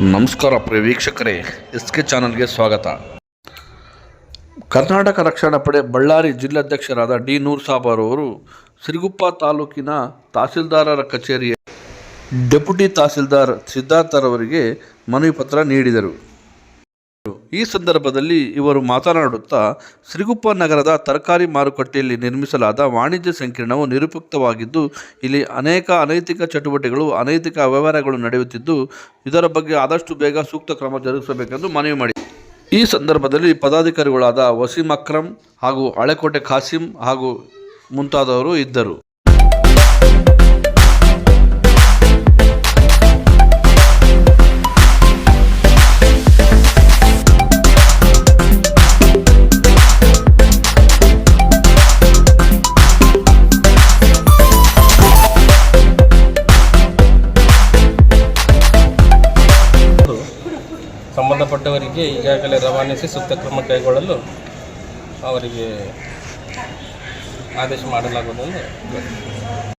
ನಮಸ್ಕಾರ ಪ್ರಿಯ ವೀಕ್ಷಕರೇ S K ಚಾನಲ್ಗೆ ಸ್ವಾಗತ. ಕರ್ನಾಟಕ ರಕ್ಷಣಾ ಪಡೆ ಬಳ್ಳಾರಿ ಜಿಲ್ಲಾಧ್ಯಕ್ಷರಾದ ಡಿ ನೂರ್ ಸಾಬ್ ಅವರು ಸಿರುಗುಪ್ಪ ತಾಲೂಕಿನ ತಹಸೀಲ್ದಾರರ ಕಚೇರಿಯ ಡೆಪ್ಯೂಟಿ ತಹಸೀಲ್ದಾರ್ ಸಿದ್ಧಾರ್ಥರವರಿಗೆ ಮನವಿ ಪತ್ರ ನೀಡಿದರು. ಈ ಸಂದರ್ಭದಲ್ಲಿ ಇವರು ಮಾತನಾಡುತ್ತಾ, ಸಿರಿಗುಪ್ಪ ನಗರದ ತರಕಾರಿ ಮಾರುಕಟ್ಟೆಯಲ್ಲಿ ನಿರ್ಮಿಸಲಾದ ವಾಣಿಜ್ಯ ಸಂಕೀರ್ಣವು ನಿರುಪಯುಕ್ತವಾಗಿದ್ದು, ಇಲ್ಲಿ ಅನೇಕ ಅನೈತಿಕ ಚಟುವಟಿಕೆಗಳು, ಅನೈತಿಕ ವ್ಯವಹಾರಗಳು ನಡೆಯುತ್ತಿದ್ದು, ಇದರ ಬಗ್ಗೆ ಆದಷ್ಟು ಬೇಗ ಸೂಕ್ತ ಕ್ರಮ ಜರುಗಿಸಬೇಕೆಂದು ಮನವಿ ಮಾಡಿ. ಈ ಸಂದರ್ಭದಲ್ಲಿ ಪದಾಧಿಕಾರಿಗಳಾದ ವಸೀಂ ಅಕ್ರಮ್ ಹಾಗೂ ಹಳೆಕೋಟೆ ಖಾಸಿಂ ಹಾಗೂ ಮುಂತಾದವರು ಇದ್ದರು. ಸಂಬಂಧಪಟ್ಟವರಿಗೆ ಈಗಾಗಲೇ ರವಾನಿಸಿ ಸೂಕ್ತ ಕ್ರಮ ಕೈಗೊಳ್ಳಲು ಅವರಿಗೆ ಆದೇಶ ಮಾಡಲಾಗುವುದು